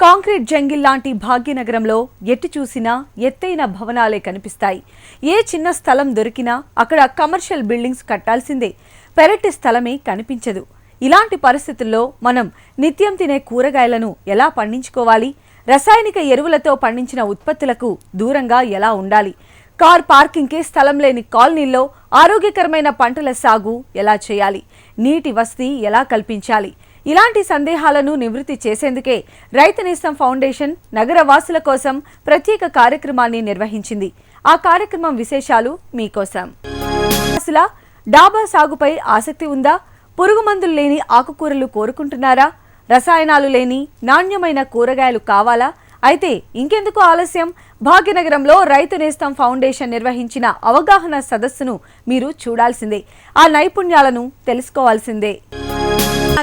Concrete jungle లాంటి భాగ్యనగరంలో ఎటు చూసినా ఎత్తైన భవనాలే కనిపిస్తాయి. ఏ చిన్న స్థలం దొరికినా అక్కడ కమర్షియల్ బిల్డింగ్స్ కట్టాల్సిందే. పెరటి స్థలమే కనిపించదు. ఇలాంటి పరిస్థితుల్లో మనం నిత్యం తినే కూరగాయలను ఎలా పండించుకోవాలి? రసాయనిక ఎరువులతో పండించిన ఉత్పత్తులకు దూరంగా ఎలా ఉండాలి? కార్ పార్కింగ్కే స్థలం లేని కాలనీల్లో ఆరోగ్యకరమైన పంటల సాగు ఎలా చేయాలి? నీటి వసతి ఎలా కల్పించాలి? ఇలాంటి సందేహాలను నివృత్తి చేసేందుకే రైతు నేస్తం ఫౌండేషన్ నగర వాసుల కోసం ప్రత్యేక కార్యక్రమాన్ని నిర్వహించింది. ఆ కార్యక్రమం విశేషాలు మీకోసం. అసలు డాబా సాగుపై ఆసక్తి ఉందా? పురుగు మందులు లేని ఆకుకూరలు కోరుకుంటున్నారా? రసాయనాలు లేని నాణ్యమైన కూరగాయలు కావాలా? అయితే ఇంకెందుకు ఆలస్యం? భాగ్యనగరంలో రైతు నేస్తం ఫౌండేషన్ నిర్వహించిన అవగాహన సదస్సును మీరు చూడాల్సిందే. ఆ నైపుణ్యాలను తెలుసుకోవాల్సిందే.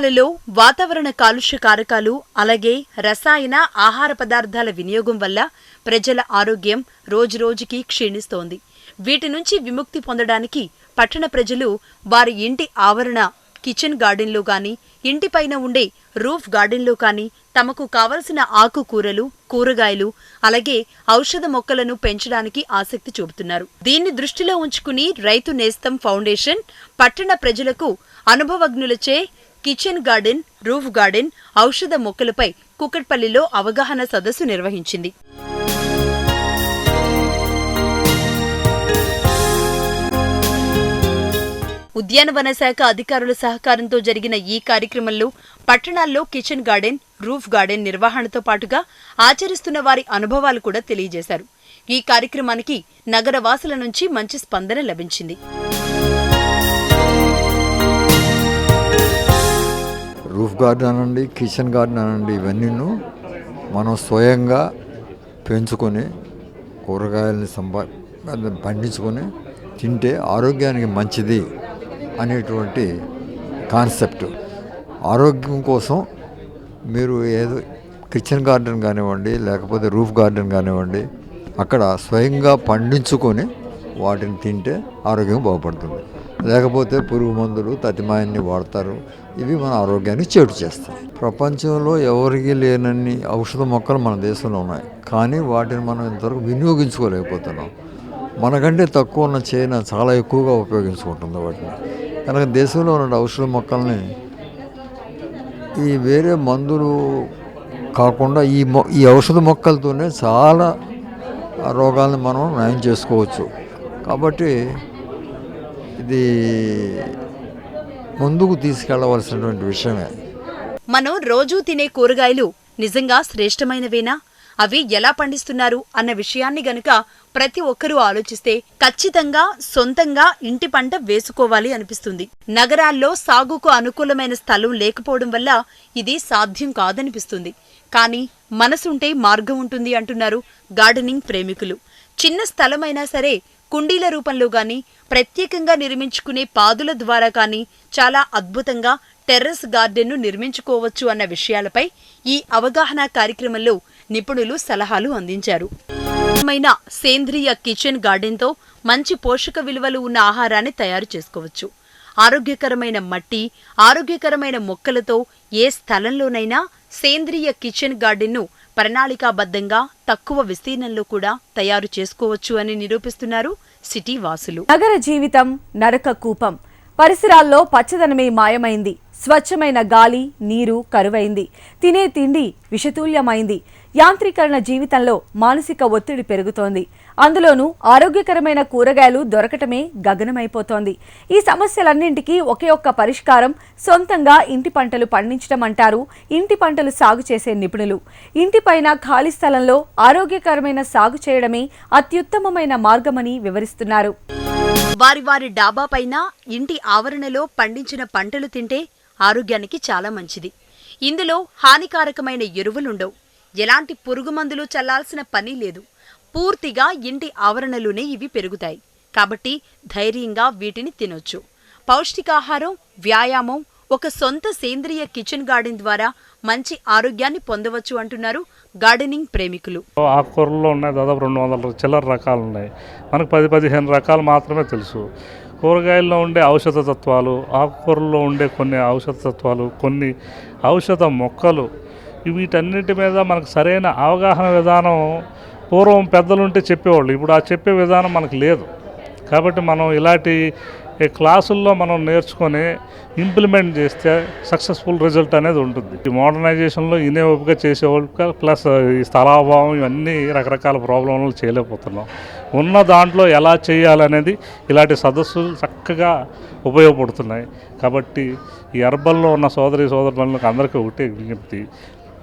లలో వాతావరణ కాలుష్య కారకాలు అలాగే రసాయన ఆహార పదార్థాల వినియోగం వల్ల ప్రజల ఆరోగ్యం రోజురోజుకి క్షీణిస్తోంది. వీటి నుంచి విముక్తి పొందడానికి పట్టణ ప్రజలు వారి ఇంటి ఆవరణ కిచెన్ గార్డెన్లో గాని ఇంటిపైన ఉండే రూఫ్ గార్డెన్లో కానీ తమకు కావలసిన ఆకుకూరలు కూరగాయలు అలాగే ఔషధ మొక్కలను పెంచడానికి ఆసక్తి చూపుతున్నారు. దీన్ని దృష్టిలో ఉంచుకుని రైతు నేస్తం ఫౌండేషన్ పట్టణ ప్రజలకు అనుభవజ్ఞులచే కిచెన్ గార్డెన్ రూఫ్ గార్డెన్ ఔషధ మొక్కలపై కుకట్పల్లిలో అవగాహన సదస్సు నిర్వహించింది. ఉద్యానవన శాఖ అధికారుల సహకారంతో జరిగిన ఈ కార్యక్రమంలో పట్టణాల్లో కిచెన్ గార్డెన్ రూఫ్ గార్డెన్ నిర్వహణతో పాటుగా ఆచరిస్తున్న వారి అనుభవాలు కూడా తెలియజేశారు. ఈ కార్యక్రమానికి నగర వాసుల నుంచి మంచి స్పందన లభించింది. గార్డెన్ అనండి కిచెన్ గార్డెన్ అనండి ఇవన్నీ మనం స్వయంగా పెంచుకొని కూరగాయలని సంపా పండించుకొని తింటే ఆరోగ్యానికి మంచిది అనేటువంటి కాన్సెప్ట్. ఆరోగ్యం కోసం మీరు ఏదో కిచెన్ గార్డెన్ కానివ్వండి లేకపోతే రూఫ్ గార్డెన్ కానివ్వండి అక్కడ స్వయంగా పండించుకొని వాటిని తింటే ఆరోగ్యం బాగుపడుతుంది. లేకపోతే పురుగు మందులు తతిమాయన్ని వాడతారు ఇవి మన ఆరోగ్యానికి చెడు చేస్తాయి. ప్రపంచంలో ఎవరికి లేనన్ని ఔషధ మొక్కలు మన దేశంలో ఉన్నాయి. కానీ వాటిని మనం ఇంతవరకు వినియోగించుకోలేకపోతున్నాం. మనకంటే తక్కువ ఉన్న చైనా చాలా ఎక్కువగా ఉపయోగించుకుంటుంది వాటిని. కనుక దేశంలో ఉన్న ఔషధ మొక్కల్ని ఈ వేరే మందులు కాకుండా ఈ మొ ఈ ఔషధ మొక్కలతోనే చాలా రోగాలను మనం నయం చేసుకోవచ్చు. కాబట్టి ఇది ముందుకు తీసుకెళ్ళవలసినటువంటి విషయమే. మనం రోజూ తినే కూరగాయలు నిజంగా శ్రేష్టమైనవేనా? అవి ఎలా పండిస్తున్నారు అన్న విషయాన్ని గనుక ప్రతి ఒక్కరూ ఆలోచిస్తే ఖచ్చితంగా సొంతంగా ఇంటి పంట వేసుకోవాలి అనిపిస్తుంది. నగరాల్లో సాగుకు అనుకూలమైన స్థలం లేకపోవడం వల్ల ఇది సాధ్యం కాదనిపిస్తుంది. కానీ మనసుంటే మార్గం ఉంటుంది అంటున్నారు గార్డెనింగ్ ప్రేమికులు. చిన్న స్థలమైనా సరే కుండీల రూపంలో గాని ప్రత్యేకంగా నిర్మించుకునే పాదుల ద్వారా కానీ చాలా అద్భుతంగా టెర్రస్ గార్డెన్ను నిర్మించుకోవచ్చు అన్న విషయాలపై ఈ అవగాహన కార్యక్రమంలో నిపుణులు సలహాలు అందించారు. సేంద్రియ కిచెన్ గార్డెన్తో మంచి పోషక విలువలు ఉన్న ఆహారాన్ని తయారు చేసుకోవచ్చు. ఆరోగ్యకరమైన మట్టి ఆరోగ్యకరమైన మొక్కలతో ఏ స్థలంలోనైనా సేంద్రియ కిచెన్ గార్డెన్ను ప్రణాళికాబద్ధంగా తక్కువ విస్తీర్ణంలో కూడా తయారు చేసుకోవచ్చు అని నిరూపిస్తున్నారు సిటీ వాసులు. నగర జీవితం నరక కూపం. పరిసరాల్లో పచ్చదనమే మాయమైంది. స్వచ్ఛమైన గాలి నీరు కరువైంది. తినే తిండి విషతుల్యమైంది. యాంత్రీకరణ జీవితంలో మానసిక ఒత్తిడి పెరుగుతోంది. అందులోనూ ఆరోగ్యకరమైన కూరగాయలు దొరకటమే గగనమైపోతోంది. ఈ సమస్యలన్నింటికీ ఒకే ఒక్క పరిష్కారం సొంతంగా ఇంటి పంటలు పండించడం అంటారు. ఇంటి పంటలు సాగు చేసే నిపుణులు. ఇంటిపైన ఖాళీ స్థలంలో ఆరోగ్యకరమైన సాగు చేయడమే అత్యుత్తమమైన మార్గమని వివరిస్తున్నారు. వారి వారి డాబా పైన ఇంటి ఆవరణలో పండించిన పంటలు తింటే ఆరోగ్యానికి చాలా మంచిది. ఇందులో హానికారకమైన ఎరువులుండవు. ఎలాంటి పురుగు మందులు చల్లాల్సిన పని లేదు. పూర్తిగా ఇంటి ఆవరణలోనే ఇవి పెరుగుతాయి. కాబట్టి ధైర్యంగా వీటిని తినొచ్చు. పౌష్టికాహారం వ్యాయామం ఒక సొంత సేంద్రియ కిచెన్ గార్డెన్ ద్వారా మంచి ఆరోగ్యాన్ని పొందవచ్చు అంటున్నారు గార్డెనింగ్ ప్రేమికులు. ఆకుకూరల్లో ఉన్నాయి దాదాపు రెండు వందల చిల్లర రకాలు ఉన్నాయి. మనకు పది పదిహేను రకాలు మాత్రమే తెలుసు. కూరగాయల్లో ఉండే ఔషధ తత్వాలు ఆకుకూరల్లో ఉండే కొన్ని ఔషధ తత్వాలు కొన్ని ఔషధ మొక్కలు వీటన్నిటి మీద మనకు సరైన అవగాహన విధానం పూర్వం పెద్దలుంటే చెప్పేవాళ్ళు. ఇప్పుడు ఆ చెప్పే విధానం మనకు లేదు. కాబట్టి మనం ఇలాంటి క్లాసుల్లో మనం నేర్చుకొని ఇంప్లిమెంట్ చేస్తే సక్సెస్ఫుల్ రిజల్ట్ అనేది ఉంటుంది. ఈ మోడర్నైజేషన్లో ఇనే ఓపిక చేసేవాళ్ళు ప్లస్ ఈ స్థలాభావం ఇవన్నీ రకరకాల ప్రాబ్లంలు చేయలేకపోతున్నాం. ఉన్న దాంట్లో ఎలా చేయాలనేది ఇలాంటి సదస్సులు చక్కగా ఉపయోగపడుతున్నాయి. కాబట్టి ఈ అర్బన్లో ఉన్న సోదరి సోదరులకు అందరికీ ఒకటే విజ్ఞప్తి.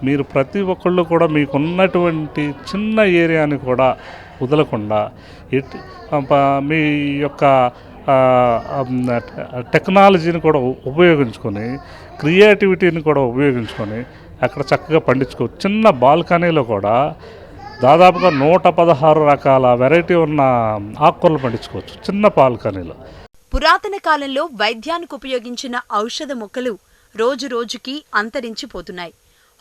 మీరు ప్రతి ఒక్కళ్ళు కూడా మీకున్నటువంటి చిన్న ఏరియాని కూడా వదలకుండా ఎట్ మీ యొక్క టెక్నాలజీని కూడా ఉపయోగించుకొని క్రియేటివిటీని కూడా ఉపయోగించుకొని అక్కడ చక్కగా పండించుకోవచ్చు చిన్న బాల్కనీలో కూడా దాదాపుగా నూట పదహారు రకాల వెరైటీ ఉన్న ఆకుకూరలు పండించుకోవచ్చు చిన్న బాల్కనీలో. పురాతన కాలంలో వైద్యానికి ఉపయోగించిన ఔషధ మొక్కలు రోజు రోజుకి అంతరించిపోతున్నాయి.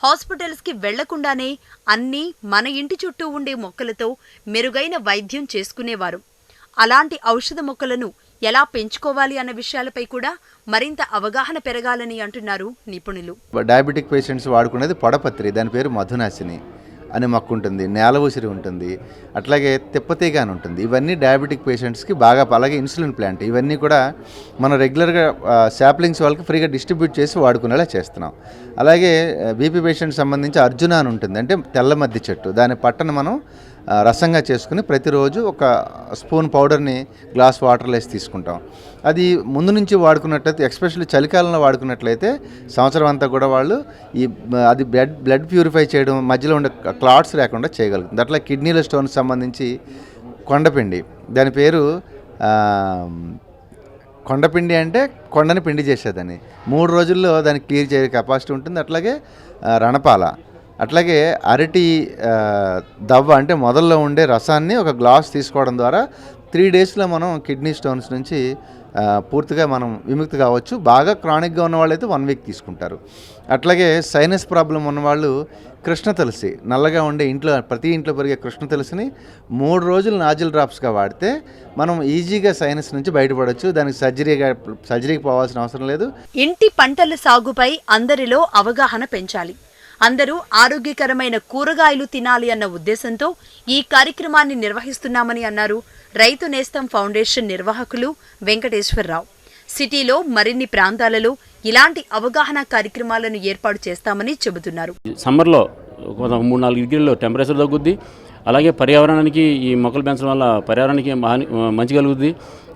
హాస్పిటల్స్కి వెళ్ళకుండానే అన్నీ మన ఇంటి చుట్టూ ఉండే మొక్కలతో మెరుగైన వైద్యం చేసుకునేవారు. అలాంటి ఔషధ మొక్కలను ఎలా పెంచుకోవాలి అన్న విషయాలపై కూడా మరింత అవగాహన పెరగాలని అంటున్నారు నిపుణులు. డయాబెటిక్ పేషెంట్స్ వాడుకునేది పొడపత్రి. దాని పేరు మధునాశిని. అనే మొక్క ఉంటుంది నేల ఉసిరి ఉంటుంది అట్లాగే తిప్పతీగ అని ఉంటుంది. ఇవన్నీ డయాబెటిక్ పేషెంట్స్కి బాగా అలాగే ఇన్సులిన్ ప్లాంట్ ఇవన్నీ కూడా మనం రెగ్యులర్గా శాప్లింగ్స్ వాళ్ళకి ఫ్రీగా డిస్ట్రిబ్యూట్ చేసి వాడుకునేలా చేస్తున్నాం. అలాగే బీపీ పేషెంట్ సంబంధించి అర్జున అని ఉంటుంది. అంటే తెల్ల మద్ది చెట్టు. దాని పట్టను మనం రసంగా చేసుకుని ప్రతిరోజు ఒక స్పూన్ పౌడర్ని గ్లాస్ వాటర్లో వేసి తీసుకుంటాం. అది ముందు నుంచి వాడుకున్నట్లయితే ఎక్స్పెషల్లీ చలికాలంలో వాడుకున్నట్లయితే సంవత్సరం అంతా కూడా వాళ్ళు ఈ అది బ్లడ్ బ్లడ్ ప్యూరిఫై చేయడం మధ్యలో ఉండే క్లాట్స్ లేకుండా చేయగలుగుతుంది అట్లా కిడ్నీల స్టోన్స్ సంబంధించి కొండపిండి దాని పేరు కొండపిండి అంటే కొండని పిండి చేసేదని మూడు రోజుల్లో దాన్ని క్లియర్ చేసే కెపాసిటీ ఉంటుంది. అట్లాగే రణపాల. అట్లాగే అరటి దవ్వ అంటే మొదల్లో ఉండే రసాన్ని ఒక గ్లాస్ తీసుకోవడం ద్వారా త్రీ డేస్లో మనం కిడ్నీ స్టోన్స్ నుంచి పూర్తిగా మనం విముక్తి కావచ్చు. బాగా క్రానిక్గా ఉన్న వాళ్ళైతే వన్ వీక్ తీసుకుంటారు. అట్లాగే సైనస్ ప్రాబ్లం ఉన్నవాళ్ళు కృష్ణ తులసి నల్లగా ఉండే ఇంట్లో ప్రతి ఇంట్లో పెరిగే కృష్ణ తులసిని మూడు రోజులు నాజిల్ డ్రాప్స్గా వాడితే మనం ఈజీగా సైనస్ నుంచి బయటపడవచ్చు దానికి సర్జరీగా సర్జరీకి పోవాల్సిన అవసరం లేదు. ఇంటి పంటల సాగుపై అందరిలో అవగాహన పెంచాలి. అందరూ ఆరోగ్యకరమైన కూరగాయలు తినాలి అన్న ఉద్దేశంతో ఈ కార్యక్రమాన్ని నిర్వహిస్తున్నామని అన్నారు రైతు నేస్తం ఫౌండేషన్ నిర్వాహకులు వెంకటేశ్వరరావు. సిటీలో మరిన్ని ప్రాంతాలలో ఇలాంటి అవగాహన కార్యక్రమాలను ఏర్పాటు చేస్తామని చెబుతున్నారు. సమ్మర్లో మూడు నాలుగు డిగ్రీల్లో టెంపరేచర్ తగ్గుద్ది. అలాగే పర్యావరణానికి ఈ మొక్కలు పెంచడం వల్ల పర్యావరణానికి మంచి కలుగుతుంది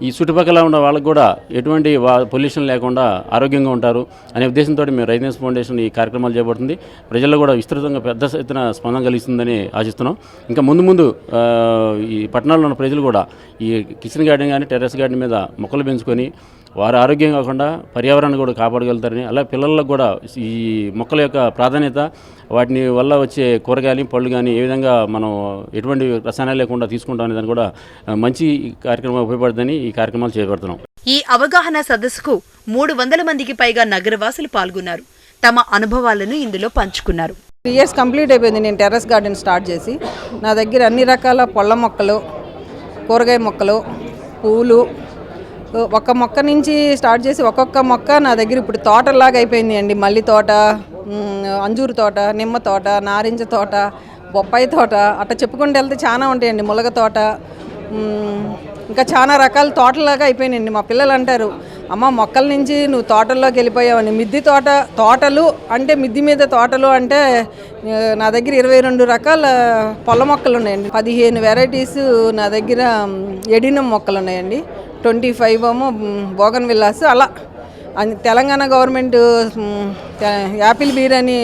ఈ చుట్టుపక్కల ఉన్న వాళ్ళకి కూడా ఎటువంటి వా పొల్యూషన్ లేకుండా ఆరోగ్యంగా ఉంటారు అనే ఉద్దేశంతో మేము రైతన్స్ ఫౌండేషన్ ఈ కార్యక్రమాలు చేపడుతుంది. ప్రజల్లో కూడా విస్తృతంగా పెద్ద ఎత్తున స్పందన కలిగిస్తుందని ఆశిస్తున్నాం. ఇంకా ముందు ముందు ఈ పట్టణాల్లో ఉన్న ప్రజలు కూడా ఈ కిచెన్ గార్డెన్ కానీ టెర్రస్ గార్డెన్ మీద మొక్కలు పెంచుకొని వారి ఆరోగ్యం కాకుండా పర్యావరణాన్ని కూడా కాపాడగలుగుతారని అలాగే పిల్లలకు కూడా ఈ మొక్కల యొక్క ప్రాధాన్యత వాటిని వల్ల వచ్చే కూరగాయలు పళ్ళు కానీ ఏ విధంగా మనం ఎటువంటి రసాయనాలు లేకుండా తీసుకుంటాం అనే దాన్ని కూడా మంచి కార్యక్రమం ఉపయోగపడుతుందని ఈ కార్యక్రమాలు చేపడుతున్నాం. ఈ అవగాహన సదస్సుకు మూడు వందల మందికి పైగా నగరవాసులు పాల్గొన్నారు. తమ అనుభవాలను ఇందులో పంచుకున్నారు. త్రీ ఇయర్స్ కంప్లీట్ అయిపోయింది. నేను టెర్రస్ గార్డెన్ స్టార్ట్ చేసి నా దగ్గర అన్ని రకాల పళ్ళ మొక్కలు కూరగాయ మొక్కలు పూలు ఒక మొక్క నుంచి స్టార్ట్ చేసి ఒక్కొక్క మొక్క నా దగ్గర ఇప్పుడు తోటలాగా అయిపోయింది అండి. మల్లి తోట అంజూరు తోట నిమ్మ తోట నారింజ తోట బొప్పాయి తోట అట్లా చెప్పుకుంటూ వెళ్తే చాలా ఉంటాయండి. ములగ తోట ఇంకా చాలా రకాల తోటలాగా అయిపోయినాయండి. మా పిల్లలు అంటారు అమ్మ మొక్కల నుంచి నువ్వు తోటల్లోకి వెళ్ళిపోయావని మిద్ది తోట తోటలు అంటే మిద్ది మీద తోటలు అంటే నా దగ్గర ఇరవై రెండు రకాల పొల మొక్కలు ఉన్నాయండి. పదిహేను వెరైటీస్ నా దగ్గర ఎడినం మొక్కలు ఉన్నాయండి. ట్వంటీ ఫైవ్ ఏమో బోగన్ విల్లాస్ అలా. అన్- తెలంగాణ గవర్నమెంట్ యాపిల్ బీర్ అని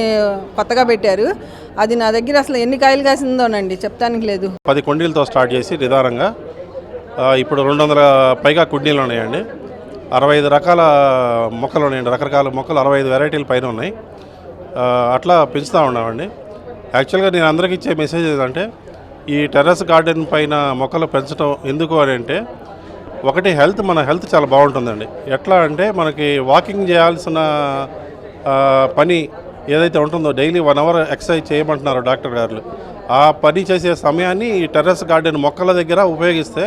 కొత్తగా పెట్టారు. అది నా దగ్గర అసలు ఎన్ని కాయలు కాసిందోనండి చెప్తానికి లేదు. పది కుండీలతో స్టార్ట్ చేసి నిదానంగా ఇప్పుడు రెండు వందల పైగా కుండీలు ఉన్నాయండి. అరవై ఐదు రకాల మొక్కలు ఉన్నాయండి. రకరకాల మొక్కలు అరవై ఐదు వెరైటీల పైన ఉన్నాయి. అట్లా పెంచుతూ ఉన్నామండి. యాక్చువల్గా నేను అందరికి ఇచ్చే మెసేజ్ ఏంటంటే ఈ టెర్రస్ గార్డెన్ పైన మొక్కలు పెంచడం ఎందుకు అని అంటే ఒకటి హెల్త్ మన హెల్త్ చాలా బాగుంటుందండి. ఎట్లా అంటే మనకి వాకింగ్ చేయాల్సిన పని ఏదైతే ఉంటుందో డైలీ వన్ అవర్ ఎక్సర్సైజ్ చేయమంటున్నారు డాక్టర్ గారు. ఆ పని చేసే సమయాన్ని ఈ టెర్రస్ గార్డెన్ మొక్కల దగ్గర ఉపయోగిస్తే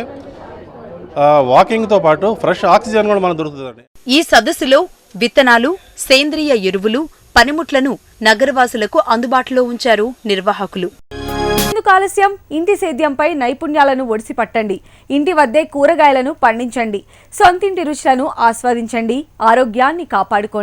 వాకింగ్తో పాటు ఫ్రెష్ ఆక్సిజన్ కూడా మనకు దొరుకుతుందండి. ఈ సదస్సులో విత్తనాలు సేంద్రియ ఎరువులు పనిముట్లను నగరవాసులకు అందుబాటులో ఉంచారు నిర్వాహకులు. ఎందుకు ఆలస్యం ఇంటి సేద్యంపై నైపుణ్యాలను ఒడిసి పట్టండి ఇంటి వద్దే కూరగాయలను పండించండి. సొంతింటి రుచులను ఆస్వాదించండి. ఆరోగ్యాన్ని కాపాడుకోండి.